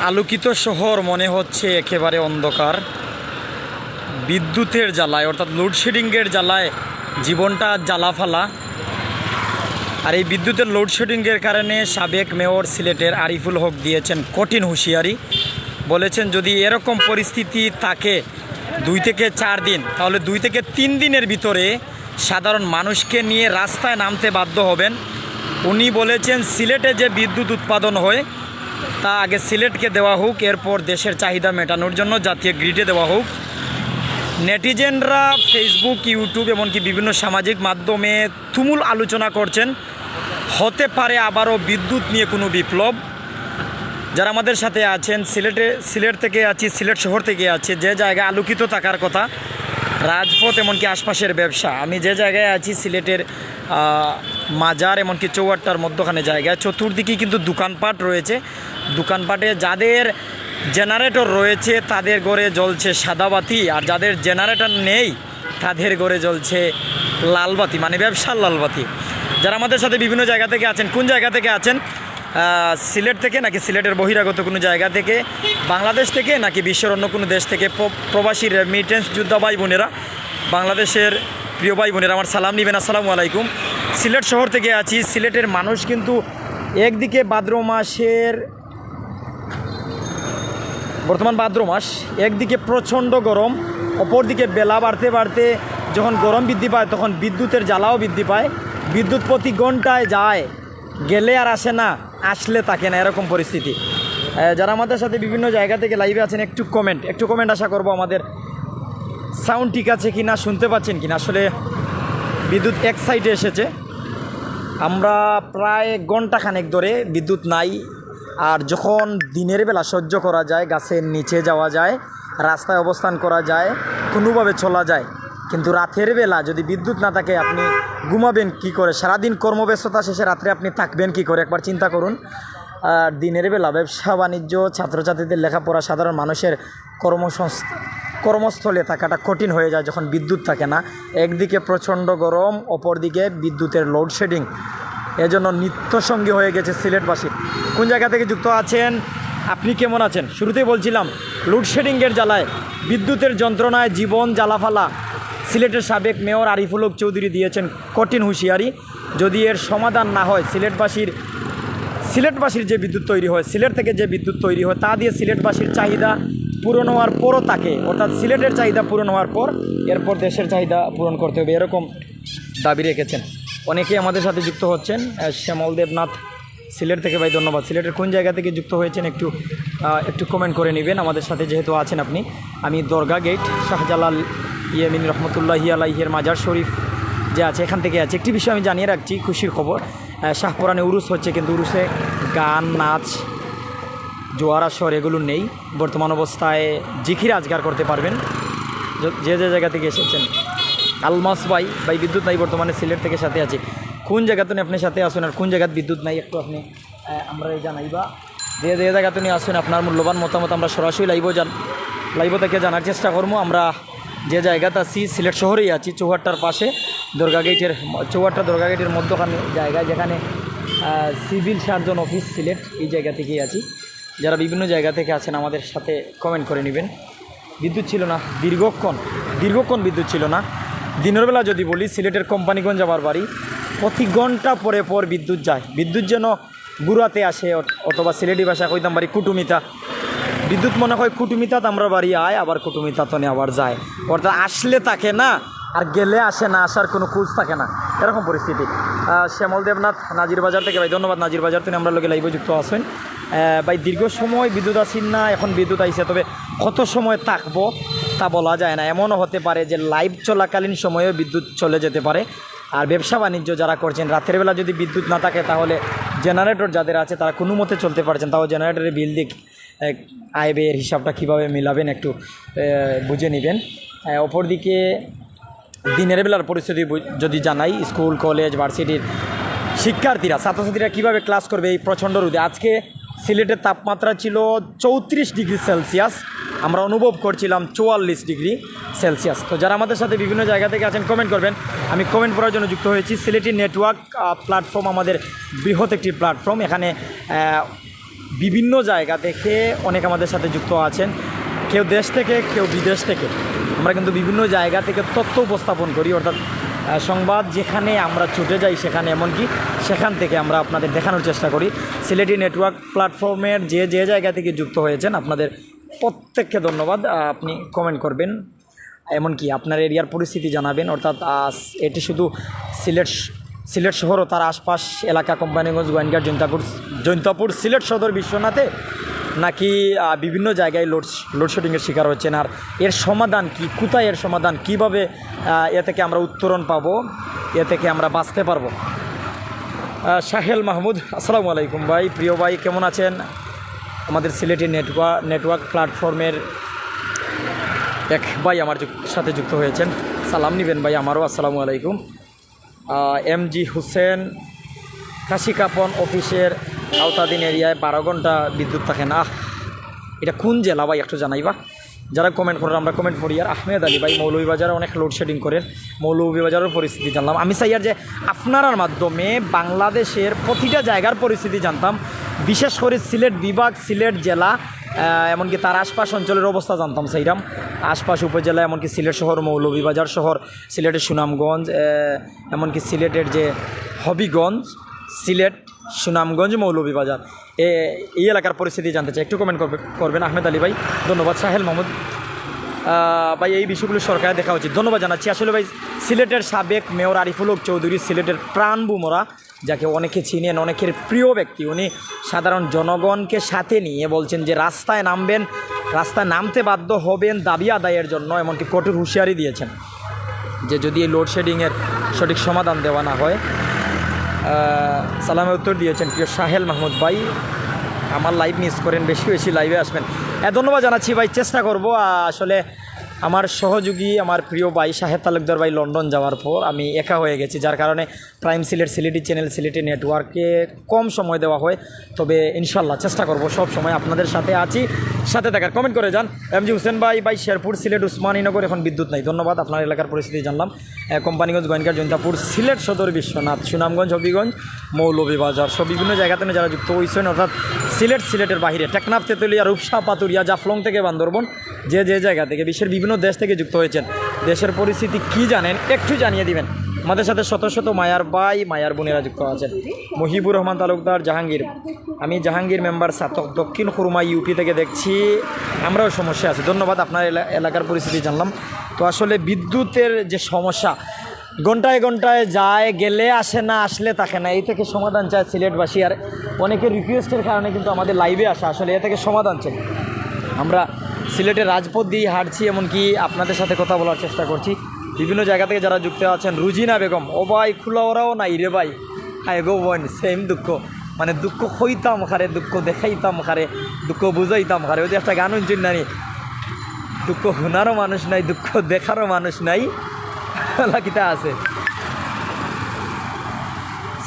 আলোকিত শহর মনে হচ্ছে একেবারে অন্ধকার। বিদ্যুতের জ্বালায়, অর্থাৎ লোডশেডিংয়ের জ্বালায় জীবনটা জ্বালাফালা। আর এই বিদ্যুতের লোডশেডিংয়ের কারণে সাবেক মেয়র সিলেটের আরিফুল হক দিয়েছেন কঠিন হুঁশিয়ারি। বলেছেন, যদি এরকম পরিস্থিতি থাকে দুই থেকে চার দিন, তাহলে দুই থেকে তিন দিনের ভিতরে সাধারণ মানুষকে নিয়ে রাস্তায় নামতে বাধ্য হবেন। উনি বলেছেন, সিলেটে যে বিদ্যুৎ উৎপাদন হয় তা আগে সিলেটকে দেওয়া হোক, এরপর দেশের চাহিদা মেটানোর জন্য জাতীয় গ্রিডে দেওয়া হোক। নেটিজেনরা ফেসবুক ইউটিউব এমনকি বিভিন্ন সামাজিক মাধ্যমে তুমুল আলোচনা করছেন। হতে পারে আবারও বিদ্যুৎ নিয়ে কোনো বিপ্লব। যারা আমাদের সাথে আছেন, সিলেটে সিলেট থেকে আছি, সিলেট শহর থেকে আছি, যে জায়গায় আলোকিত থাকার কথা রাজপথ এমনকি আশপাশের ব্যবসা। আমি যে জায়গায় আছি, সিলেটের মাজার এমনকি চৌয়াট্টার মধ্যখানে জায়গায়, চতুর্দিকেই কিন্তু দোকানপাট রয়েছে। দোকানপাটে যাদের জেনারেটর রয়েছে, তাদের ঘরে জ্বলছে সাদাবাতি, আর যাদের জেনারেটর নেই, তাদের ঘরে জ্বলছে লালবাতি মানে ব্যবসার লালবাতি। যারা আমাদের সাথে বিভিন্ন জায়গা থেকে আছেন, কোন জায়গা থেকে আছেন? সিলেট থেকে নাকি সিলেটের বহিরাগত কোনো জায়গা থেকে, বাংলাদেশ থেকে নাকি বিশ্বের অন্য কোনো দেশ থেকে প্র- প্রবাসী রেমিটেন্স যোদ্ধা ভাই বোনেরা, বাংলাদেশের প্রিয় ভাই বোনেরা আমার সালাম নিবেন, আসসালামু আলাইকুম। সিলেট শহর থেকে আছি, সিলেটের মানুষ কিন্তু একদিকে ভাদ্র মাসের, বর্তমান ভাদ্র মাস, একদিকে প্রচণ্ড গরম, অপরদিকে বেলা বাড়তে বাড়তে যখন গরম বৃদ্ধি পায় তখন বিদ্যুতের জ্বালাও বৃদ্ধি পায়। বিদ্যুৎ প্রতি ঘন্টায় যায়, গেলে আর আসে না। আসলে থাকে না, এরকম পরিস্থিতি। যারা আমাদের সাথে বিভিন্ন জায়গা থেকে লাইভে আছেন, একটু কমেন্ট একটু কমেন্ট আশা করব আমাদের সাউন্ড ঠিক আছে কি না শুনতে পাচ্ছেন কি না আসলে বিদ্যুৎ এক সাইডে এসেছে। আমরা প্রায় ঘণ্টা খানেক ধরে বিদ্যুৎ নাই, আর যখন দিনের বেলা সহ্য করা যায়, গাছের নিচে যাওয়া যায়, রাস্তায় অবস্থান করা যায়, কোনোভাবে চলা যায় কিন্তু রাতের বেলা যদি বিদ্যুৎ না থাকে, আপনি ঘুমাবেন কি করে? সারাদিন কর্মব্যস্ততা শেষে রাত্রে আপনি থাকবেন কি করে? একবার চিন্তা করুন। আর দিনের বেলা ব্যবসা বাণিজ্য, ছাত্রছাত্রীদের লেখাপড়া সাধারণ মানুষের কর্মসংস্থ কর্মস্থলে থাকাটা কঠিন হয়ে যায় যখন বিদ্যুৎ থাকে না। একদিকে প্রচণ্ড গরম, অপরদিকে বিদ্যুতের লোডশেডিং এজন্য নিত্যসঙ্গী হয়ে গেছে সিলেটবাসী। কোন জায়গা থেকে যুক্ত আছেন? আপনি কেমন আছেন? শুরুতেই বলছিলাম লোডশেডিংয়ের জ্বালায় বিদ্যুতের যন্ত্রণায় জীবন জ্বালাফালা। সিলেটের সাবেক মেয়র আরিফুল চৌধুরী দিয়েছেন কঠিন হুঁশিয়ারি। যদি এর সমাধান না হয়, সিলেটবাসীর সিলেটবাসীর যে বিদ্যুৎ তৈরি হয়, সিলেট থেকে যে বিদ্যুৎ তৈরি হয়, তা দিয়ে সিলেটবাসীর চাহিদা পূরণ হওয়ার পরও তাকে, অর্থাৎ সিলেটের চাহিদা পূরণ হওয়ার পর, এরপর দেশের চাহিদা পূরণ করতে হবে, এরকম দাবি রেখেছেন। অনেকেই আমাদের সাথে যুক্ত হচ্ছেন শ্যামল দেবনাথ সিলেট থেকে। ভাই, ধন্যবাদ। সিলেটের কোন জায়গা থেকে যুক্ত হয়েছেন একটু একটু কমেন্ট করে নেবেন। আমাদের সাথে যেহেতু আছেন আপনি, আমি দরগা গেট শাহজালাল ইয়েমিন রহমতুল্লাহ আলাইহের মাজার শরীফ যে আছে, এখান থেকে আছে। একটি বিষয় আমি জানিয়ে রাখছি, খুশির খবর। শাহপুরানে উরুস হচ্ছে, কিন্তু উরুসে গান, নাচ, জোয়ার, আসর এগুলো নেই। বর্তমান অবস্থায় জিখির আজগার করতে পারবেন। যে যে জায়গা থেকে এসেছেন, আলমাস ভাই ভাই বিদ্যুৎ নাই বর্তমানে সিলেট থেকে সাথে আছে। কোন জায়গাতে আপনি সাথে আসুন আর কোন জায়গাত বিদ্যুৎ নাই, একটু আপনি আমরা জানাইবা। যে যে জায়গাতে আসুন আপনার মূল্যবান মতামত আমরা সরাসরি লাইভ জান লাইভ থেকে জানার চেষ্টা করব। আমরা যে জায়গাতে আছি, সিলেট শহরেই আছি, চৌহাট্টার পাশে, দুর্গা গেটের চৌহাট্টা দুর্গা গেটের মধ্যখানে জায়গায় যেখানে সিভিল সার্জন অফিস সিলেট, এই জায়গা থেকেই আছি। যারা বিভিন্ন জায়গা থেকে আছেন আমাদের সাথে কমেন্ট করে নেবেন। বিদ্যুৎ ছিল না, দীর্ঘক্ষণ দীর্ঘক্ষণ বিদ্যুৎ ছিল না। দিনের বেলা যদি বলি, সিলেটের কোম্পানিগঞ্জ যাবার বাড়ি, প্রতি ঘণ্টা পরে পর বিদ্যুৎ যায়। বিদ্যুৎ যেন গুড়াতে আসে অথবা সিলেটি ভাষা কইতাম বাড়ি কুটুমিতা। বিদ্যুৎ মনে হয় কুটুমিতাত আমরা বাড়ি আয় আবার কুটুমিতা তনে আবার যায়। অর্থাৎ আসলে থাকে না আর গেলে আসে না আসার কোনো খোঁজ থাকে না। এরকম পরিস্থিতি। শ্যামল দেবনাথ নাজির বাজার থেকে। ভাই ধন্যবাদ নাজির বাজার থেকে। আমরা লোকে লাইভে যুক্ত আহ, ভাই দীর্ঘ সময় বিদ্যুৎ আসেন না এখন বিদ্যুৎ আইসে তবে কত সময় থাকব তা বলা যায় না। এমনও হতে পারে যে লাইভ চলাকালীন সময়েও বিদ্যুৎ চলে যেতে পারে। আর ব্যবসা বাণিজ্য যারা করছেন রাতের বেলা যদি বিদ্যুৎ না থাকে তাহলে জেনারেটর যাদের আছে তারা কোনো মতে চলতে পারছেন। তাও জেনারেটরের বিল দিক আয় ব্যয়ের হিসাবটা কীভাবে মিলাবেন একটু বুঝে নেবেন। অপরদিকে দিনের বেলার পরিস্থিতি যদি জানাই, স্কুল, কলেজ, ভার্সিটির শিক্ষার্থীরা, ছাত্রছাত্রীরা কীভাবে ক্লাস করবে এই প্রচণ্ড রোদে? আজকে সিলেটের তাপমাত্রা ছিল চৌত্রিশ ডিগ্রি সেলসিয়াস, আমরা অনুভব করছিলাম চুয়াল্লিশ ডিগ্রি সেলসিয়াস। তো যারা আমাদের সাথে বিভিন্ন জায়গা থেকে আছেন কমেন্ট করবেন। আমি কমেন্ট করার জন্য যুক্ত হয়েছি। সিলেটি নেটওয়ার্ক প্ল্যাটফর্ম আমাদের বৃহৎ একটি প্ল্যাটফর্ম এখানে বিভিন্ন জায়গা থেকে অনেক আমাদের সাথে যুক্ত আছেন। কেউ দেশ থেকে, কেউ বিদেশ থেকে। আমরা কিন্তু বিভিন্ন জায়গা থেকে তথ্য উপস্থাপন করি। অর্থাৎ সংবাদ যেখানে আমরা ছুটে যাই, সেখানে এমনকি সেখান থেকে আমরা আপনাদের দেখানোর চেষ্টা করি। সিলেটি নেটওয়ার্ক প্ল্যাটফর্মের যে যে জায়গা থেকে যুক্ত হয়েছেন, আপনাদের প্রত্যেককে ধন্যবাদ। আপনি কমেন্ট করবেন। এমনকি আপনার এরিয়ার পরিস্থিতি জানাবেন। অর্থাৎ এটি শুধু সিলেট সিলেট শহর ও তার আশপাশ এলাকা কোম্পানিগঞ্জ গোয়েন্দার জৈন্তাপুর জৈন্তাপুর সিলেট সদর বিশ্বনাথে নাকি বিভিন্ন জায়গায় লোড লোডশেডিংয়ের শিকার হচ্ছেন। আর এর সমাধান কি? কোথায় এর সমাধান? কীভাবে এ থেকে আমরা উত্তরণ পাবো? এ থেকে আমরা বাঁচতে পারব? সাহেল মাহমুদ, আসসালামু আলাইকুম ভাই। প্রিয় ভাই, কেমন আছেন? আমাদের সিলেটি নেটওয়ার্ক নেটওয়ার্ক প্ল্যাটফর্মের এক ভাই আমার সাথে যুক্ত হয়েছেন। সালাম নিবেন ভাই আমারও। আসসালামু আলাইকুম। এম জি হুসেন কাশিকাপন অফিসের আওতাধীন এরিয়ায় বারো ঘণ্টা বিদ্যুৎ থাকে না। এটা কোন জেলা ভাই একটু জানাইবা? যারা কমেন্ট করেন আমরা কমেন্ট করি আর আহমেদ আলী ভাই, মৌলভীবাজারে অনেক লোডশেডিং করেন। মৌলভীবাজারের পরিস্থিতি জানলাম। আমি চাই আর যে আপনারার মাধ্যমে বাংলাদেশের প্রতিটা জায়গার পরিস্থিতি জানতাম। বিশেষ করে সিলেট বিভাগ, সিলেট জেলা। এমনকি তার আশপাশ অঞ্চলের অবস্থা জানতাম সেইরাম। আশপাশ উপজেলা, এমনকি সিলেট শহর, মৌলভীবাজার শহর, সিলেটের সুনামগঞ্জ এমনকি সিলেটের যে হবিগঞ্জ, সিলেট, সুনামগঞ্জ, মৌলভীবাজার। এ, এই এলাকার পরিস্থিতি জানতে চাই। একটু কমেন্ট করবেন আহমেদ আলী ভাই। ধন্যবাদ। সাহেল মাহমুদ। ভাই, এই বিষয়গুলো সরকারে দেখা উচিত। ধন্যবাদ জানাচ্ছি। আসলে ভাই, সিলেটের সাবেক মেয়র আরিফুল চৌধুরী সিলেটের প্রাণ বুমরা। যাকে অনেকে চিনেন, অনেকের প্রিয় ব্যক্তি, উনি সাধারণ জনগণকে সাথে নিয়ে বলছেন যে রাস্তায় নামবেন, রাস্তায় নামতে বাধ্য হবেন দাবি আদায়ের জন্য, এমনকি কঠোর হুঁশিয়ারি দিয়েছেন যে যদি এই লোডশেডিংয়ের সঠিক সমাধান দেওয়া না হয় সালামে উত্তর দিয়েছেন প্রিয় সাহেল মাহমুদ ভাই। আমার লাইভ মিস করেন, বেশি বেশি লাইভে আসবেন। হ্যাঁ ধন্যবাদ জানাচ্ছি ভাই, চেষ্টা করব আসলে আমার সহযোগী, আমার প্রিয় ভাই শাহেদ তালুকদার ভাই লন্ডন যাওয়ার পর আমি একা হয়ে গেছি, যার কারণে প্রাইম সিলেট সিলেটি চ্যানেল সিলেটি নেটওয়ার্কে কম সময় দেওয়া হয়। তবে ইনশাল্লাহ চেষ্টা করব, সব সময় আপনাদের সাথে আছি, সাথে থাকার। কমেন্ট করে যান। এম জি হুসেন ভাই ভাই শেরপুর সিলেট উসমানীনগর এখন বিদ্যুৎ নাই। ধন্যবাদ, আপনার এলাকার পরিস্থিতি জানলাম। কোম্পানিগঞ্জ গোয়েনকার জৈন্তাপুর, সিলেট সদর বিশ্বনাথ, সুনামগঞ্জ, হবিগঞ্জ মৌলভীবাজার সব বিভিন্ন জায়গাতে যারা যুক্ত হয়েছেন অর্থাৎ সিলেট, সিলেটের বাইরে, টেকনাফ, তেতুলিয়া, রূপসা, পাতুরিয়া, জাফলং থেকে বান্দরবন, যে যে জায়গা থেকে বিশ্বের বিভিন্ন দেশ থেকে যুক্ত হয়েছেন। দেশের পরিস্থিতি কি জানেন, একটু জানিয়ে দিবেন। আমাদের সাথে শত শত মায়ার ভাই, মায়ার বোনেরা যুক্ত আছেন। মহিবুর রহমান তালুকদার, জাহাঙ্গীর। আমি জাহাঙ্গীর মেম্বার, সাতক দক্ষিণ খুরমা, ইউপি থেকে দেখছি। আমরাও সমস্যা আছে। ধন্যবাদ, আপনার এলা- এলাকার পরিস্থিতি জানলাম। তো আসলে বিদ্যুতের যে সমস্যা, ঘন্টায় ঘন্টায় যায়, গেলে আসে না, আসলে থাকে না। এই থেকে সমাধান চায় সিলেটবাসী। আর অনেকের রিকোয়েস্টের কারণে কিন্তু আমাদের লাইভে আসা। আসলে এ থেকে সমাধান চাই। আমরা সিলেটের রাজপথ দিয়ে হাঁটছি, এমনকি আপনাদের সাথে কথা বলার চেষ্টা করছি। বিভিন্ন জায়গা থেকে যারা যুক্ত আছেন, রুজিনা বেগম, ও ভাই খুলা ওরাও নাই রে ভাই। হাই গো বোন সেম দুঃখ। মানে দুঃখ হইতাম খারে, দুঃখ দেখাইতাম খারে, দুঃখ বুঝাইতাম খারে। ওই যে একটা গান শুনছেন নানি? দুঃখ শোনারও মানুষ নাই, দুঃখ দেখারও মানুষ নাই। লাকিটা আছে।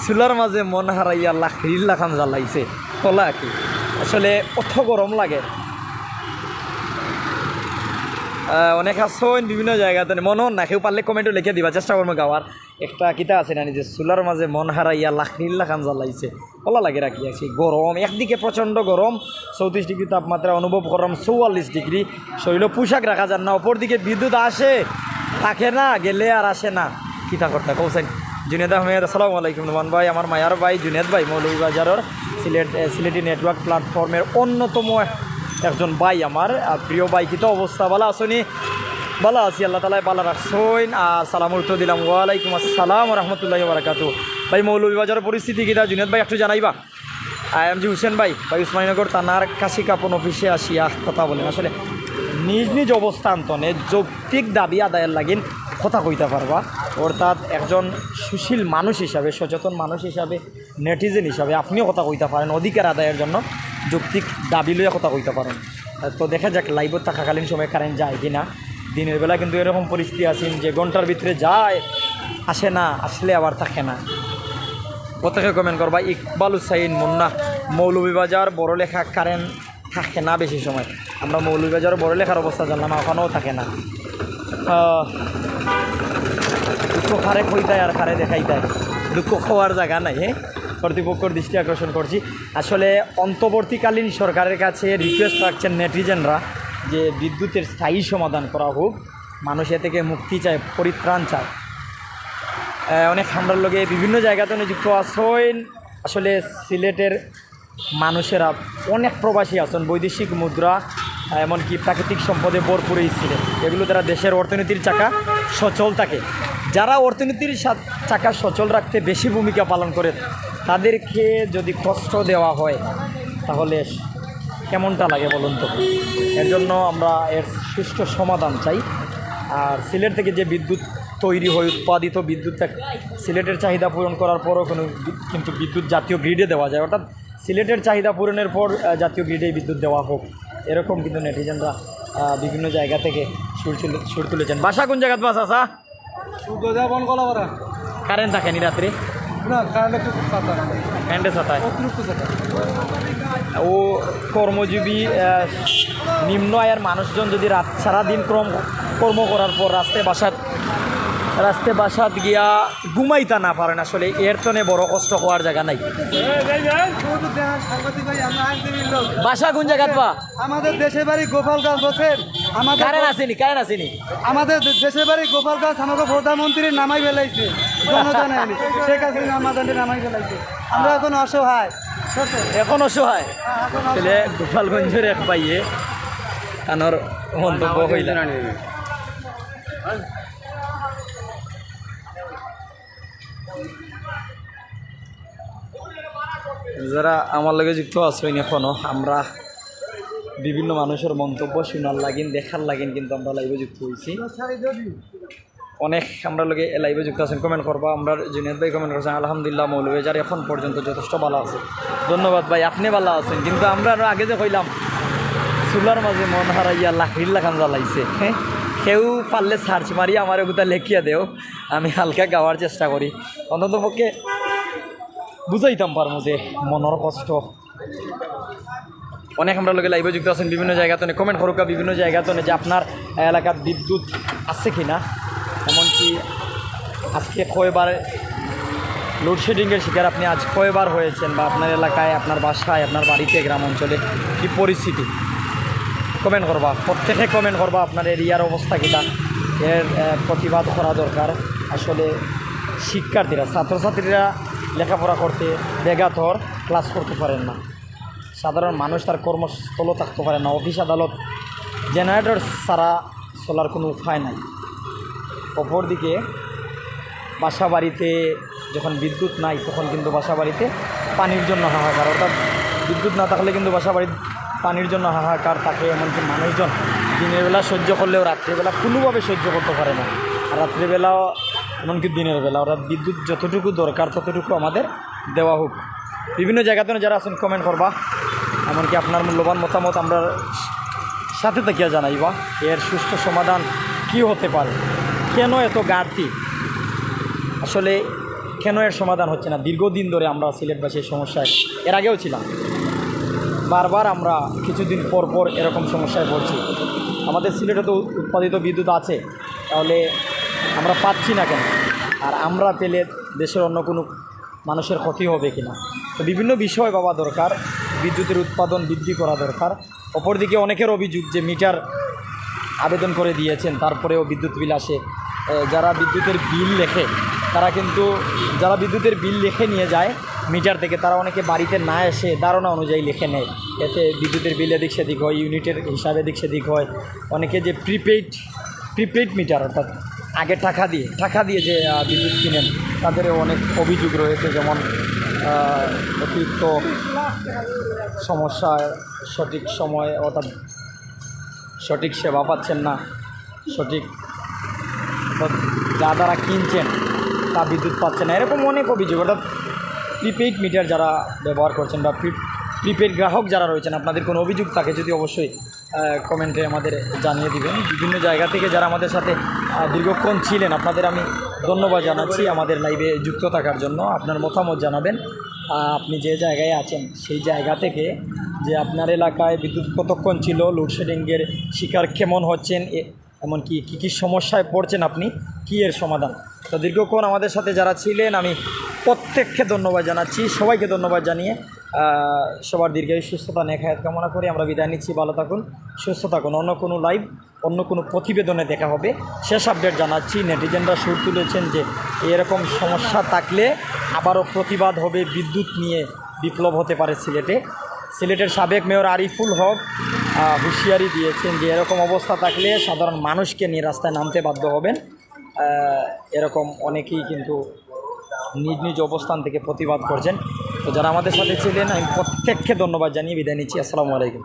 চুলার মাঝে মন হারাইয়া লাখ রিল্লা খান জ্বালাইছে। কলা কি? আসলে অত গরম লাগে। অনেক আসন বিভিন্ন জায়গাতে। মনও না, কেউ পারলে কমেন্টও লিখে দিবা, চেষ্টা করব গাওয়ার। একটা কিতা আছে না যে চুলার মাঝে মন হারাইয়া লাখ রিল্লা খান জ্বালাইছে কলা লাগে রাখি, আছি। গরম, একদিকে প্রচণ্ড গরম, চৌত্রিশ ডিগ্রি তাপমাত্রা, অনুভব করলাম চৌয়াল্লিশ ডিগ্রি। শরীর পোশাক রাখা যান না, অপরদিকে বিদ্যুৎ আসে, থাকে না, গেলে আর আসে না। কিতা করতে কৌছেন, জুনেদ আহমেদ, আসসালামু আলাইকুম রহমান ভাই, আমার মায়ার ভাই, জুনেদ ভাই, মৌলভীবাজারের সিলেট, সিলেটি নেটওয়ার্ক প্ল্যাটফর্মের অন্যতম একজন ভাই আমার প্রিয় ভাই, কি তো অবস্থা? ভালো আসনি ভালো আছি, আল্লাহ তালা ভালো রাখছইন। আর সালাম উত্তর দিলাম। ওয়ালাইকুম আসসালাম রহমতুল্লাহ বারাকাতু ভাই, মৌলভীবাজারের পরিস্থিতি কিনা জুনেদ ভাই, একটু জানাইবা? আই এম জি হুসেন ভাই। ভাই, উসমানীনগর থানার কাশি কাপন অফিসে আসিয়া কথা বলেন। আসলে নিজ নিজ অবস্থান্তনে যৌক্তিক দাবি আদায়ের লাগিন কথা কইতে পারবা। অর্থাৎ একজন সুশীল মানুষ হিসাবে, সচেতন মানুষ হিসাবে, নেটিজেন হিসাবে আপনিও কথা কইতে পারেন অধিকার আদায়ের জন্য। যৌক্তিক দাবি লইয়া কথা কইতে পারেন। তো দেখা যাক লাইভত থাকাকালীন সময় কারেন্ট যায় কি না দিনের বেলা কিন্তু এরকম পরিস্থিতি আছেন যে ঘণ্টার ভিতরে যায়, আসে না, আসলে আবার থাকে না। প্রত্যেকে কমেন্ট করবা, ইকবাল হুসাইন মুন্না, মৌলভীবাজার বড়লেখা কারেন্ট থাকে না বেশি সময়। আমরা মৌলভীবাজার বড়লেখার অবস্থা জানলাম ওখানেও থাকে না। দুঃখ খারে খইতায় আর খারে দেখাইতায়। দুঃখ খাওয়ার জায়গা নাই হ্যাঁ কর্তৃপক্ষের দৃষ্টি আকর্ষণ করছি। আসলে অন্তর্বর্তীকালীন সরকারের কাছে রিকোয়েস্ট রাখছেন নেটিজেনরা যে বিদ্যুতের স্থায়ী সমাধান করা হোক, মানুষ এ থেকে মুক্তি চায়, পরিত্রাণ চায়। অনেক হামলার লোকে বিভিন্ন জায়গাতে নিযুক্ত আছেন। আসলে সিলেটের মানুষেরা অনেক প্রবাসী আছেন, বৈদেশিক মুদ্রা, এমনকি প্রাকৃতিক সম্পদে ভরপুর এই সিলেট। এগুলো দ্বারা দেশের অর্থনীতির চাকা সচল থাকে। যারা অর্থনীতির চাকা সচল রাখতে বেশি ভূমিকা পালন করে, তাদেরকে যদি কষ্ট দেওয়া হয়, তাহলে কেমনটা লাগে বলুন তো? এর জন্য আমরা এর সুষ্ঠু সমাধান চাই। আর সিলেট থেকে যে বিদ্যুৎ তৈরি হয়, উৎপাদিত বিদ্যুৎটা সিলেটের চাহিদা পূরণ করার পরও কোনো কিন্তু বিদ্যুৎ জাতীয় গ্রিডে দেওয়া যায়। অর্থাৎ সিলেটের চাহিদা পূরণের পর জাতীয় গ্রিডেই বিদ্যুৎ দেওয়া হোক। এরকম কিন্তু নেটিজেনরা বিভিন্ন জায়গা থেকে সুর তুলে সুর তুলেছেন। বাসা কোন জায়গাত বাস আসা বন কলা পারা কারেন্ট থাকেনি রাত্রে? না কারেন্ট একটু অতিরিক্ত ও কর্মজীবী নিম্ন আয়ের মানুষজন যদি রাত সারাদিন ক্রম কর্ম করার পর রাস্তায় বাসাত রাস্তায় বাসাত গিয়া ঘুমাইতা না পারেন আসলে এর তনে বড় কষ্ট হওয়ার জায়গা নাই। বাসা কোন জায়গাত পা আমাদের দেশের বাড়ি গোপালগঞ্জ বসেন আমাদের কারেন্ট আসেনি কারেন্ট আসেনি। আমাদের দেশের বাড়ি গোপালগঞ্জ আমাকে প্রধানমন্ত্রী নামাই ফেলাইছে জনগণ শেখ হাসিনা আমাদের নামাই ফেলাইছে। আমরা এখন অসহায়। এখন অসহায়। তাহলে গোপালগঞ্জের এক পাইয়ে আনোর মন্তব্য হইল। যারা আমার লগে যুক্ত আছেন এখনও আমরা বিভিন্ন মানুষের মন্তব্য শোনার লাগিন, দেখার লাগিন কিন্তু আমরা লাইভে যুক্ত হয়েছি। অনেক আমরা লগে লাইভে যুক্ত আছেন কমেন্ট করবা। আমরা জুনিয়র ভাই কমেন্ট করছেন, আলহামদুলিল্লাহ মৌলভীজার এখন পর্যন্ত যথেষ্ট ভালো আছে। ধন্যবাদ ভাই, আপনি ভালো আছেন। কিন্তু আমরা আরও আগে যে কইলাম, চুলার মাঝে মন হারাইয়া লাকড়ির লাগান জ্বালাইছে। হ্যাঁ? কেউ পারলে সার্চ মারি আমার ওগুতা লেখিয়া দেও। আমি হালকা গাওয়ার চেষ্টা করি। অন্তত পক্ষে বুঝাইতাম পারব যে মনের কষ্ট অনেক আমরা লোকে লাইভে যুক্ত আছেন বিভিন্ন জায়গাতে কমেন্ট করুক বিভিন্ন জায়গাতে যে আপনার এলাকার বিদ্যুৎ আছে কি না এমনকি আজকে কয়বার লোডশেডিংয়ের শিকার আপনি আজ কয়বার হয়েছেন বা আপনার এলাকায়, আপনার বাসায়, আপনার বাড়িতে, গ্রাম অঞ্চলে কী পরিস্থিতি? কমেন্ট করবা, প্রত্যেকে কমেন্ট করবা আপনার এরিয়ার অবস্থা কীটা, এর প্রতিবাদ করা দরকার। আসলে শিক্ষার্থীরা, ছাত্রছাত্রীরা লেখাপড়া করতে বেগাথর ক্লাস করতে পারেন না। সাধারণ মানুষ তার কর্মস্থলও থাকতে পারে না। অফিস আদালত, জেনারেটর ছাড়া চলার কোনো উপায় নাই। অপরদিকে বাসা বাড়িতে যখন বিদ্যুৎ নাই, তখন কিন্তু বাসা বাড়িতে পানির জন্য হাহাকার। অর্থাৎ বিদ্যুৎ না থাকলে কিন্তু বাসা বাড়ির পানির জন্য হাহাকার থাকে, এমনকি মানুষজন দিনের বেলা সহ্য করলেও রাত্রিবেলা কোনোভাবে সহ্য করতে পারে না। রাত্রিবেলাও এমনকি দিনের বেলা। অর্থাৎ বিদ্যুৎ যতটুকু দরকার, ততটুকু আমাদের দেওয়া হোক। বিভিন্ন জায়গাতে যারা আছেন কমেন্ট করবা। এমনকি আপনার মূল্যবান মতামত আমরা সাথে থাকিয়া জানাইবা। এর সুস্থ সমাধান কি হতে পারে? কেন এত ঘাটতি? আসলে কেন এর সমাধান হচ্ছে না? দীর্ঘদিন ধরে আমরা সিলেটবাসীর সমস্যায় এর আগেও ছিলাম। বারবার আমরা কিছুদিন পর পর এরকম সমস্যায় পড়ছি। আমাদের সিলেটে তো উৎপাদিত বিদ্যুৎ আছে, তাহলে আমরা পাচ্ছি না কেন? আর আমরা পেলে দেশের অন্য কোনো মানুষের ক্ষতি হবে কি না তো বিভিন্ন বিষয় পাওয়া দরকার। বিদ্যুতের উৎপাদন বৃদ্ধি করা দরকার। অপরদিকে অনেকের অভিযোগ যে মিটার আবেদন করে দিয়েছেন, তারপরেও বিদ্যুৎ বিল আসে। যারা বিদ্যুতের বিল লেখে, তারা কিন্তু, যারা বিদ্যুতের বিল লিখে নিয়ে যায় মিটার থেকে, তারা অনেকে বাড়িতে না এসে ধারণা অনুযায়ী লিখে নেয়। এতে বিদ্যুতের বিল এদিক সেদিক হয়, ইউনিটের হিসাবে এদিক সেদিক হয়। অনেকে যে প্রিপেইড প্রিপেইড মিটার অর্থাৎ আগে টাকা দিয়ে টাকা দিয়ে যে বিদ্যুৎ কিনেন, তাদেরও অনেক অভিযোগ রয়েছে, যেমন অতিরিক্ত সমস্যা সঠিক সময়ে অর্থাৎ সঠিক সেবা পাচ্ছেন না, সঠিক যা দ্বারা কিনছেন তা বিদ্যুৎ পাচ্ছেন না। এরকম অনেক অভিযোগ, অর্থাৎ প্রিপেইড মিটার যারা ব্যবহার করছেন বা প্রিপেইড গ্রাহক যারা রয়েছেন, আপনাদের কোনো অভিযোগ থাকে যদি অবশ্যই? কমেন্টে আমাদের জানিয়ে দিবেন। বিভিন্ন জায়গা থেকে যারা আমাদের সাথে দীর্ঘক্ষণ ছিলেন, আপনাদের আমি ধন্যবাদ জানাচ্ছি আমাদের লাইভে যুক্ত থাকার জন্য। আপনার মতামত জানাবেন। আপনি যে জায়গায় আছেন, সেই জায়গা থেকে যে আপনার এলাকায় বিদ্যুৎ কতক্ষণ ছিল লোডশেডিংয়ের শিকার কেমন হচ্ছেন এমনকি কী কী সমস্যায় পড়ছেন আপনি, কী এর সমাধান? তো দীর্ঘক্ষণ আমাদের সাথে যারা ছিলেন, আমি প্রত্যেককে ধন্যবাদ জানাচ্ছি। সবাইকে ধন্যবাদ জানিয়ে সবার দীর্ঘায়ু সুস্থতা নেখায়াত কামনা করি। আমরা বিদায় নিচ্ছি, ভালো থাকুন, সুস্থ থাকুন। অন্য কোনো লাইভ অন্য কোনো প্রতিবেদনে দেখা হবে। শেষ আপডেট জানাচ্ছি, নেটিজেনরা সুর তুলেছেন যে এরকম সমস্যা থাকলে আবারও প্রতিবাদ হবে বিদ্যুৎ নিয়ে বিপ্লব হতে পারে সিলেটে। সিলেটের সাবেক মেয়র আরিফুল হক হুঁশিয়ারি দিয়েছেন যে এরকম অবস্থা থাকলে সাধারণ মানুষকে নিয়ে রাস্তায় নামতে বাধ্য হবেন। এরকম অনেকেই কিন্তু নিজ নিজ অবস্থান থেকে প্রতিবাদ করছেন। তো যারা আমাদের সাথে ছিলেন আমি প্রত্যেককে ধন্যবাদ জানিয়ে বিদায় নিচ্ছি। আসসালামু আলাইকুম।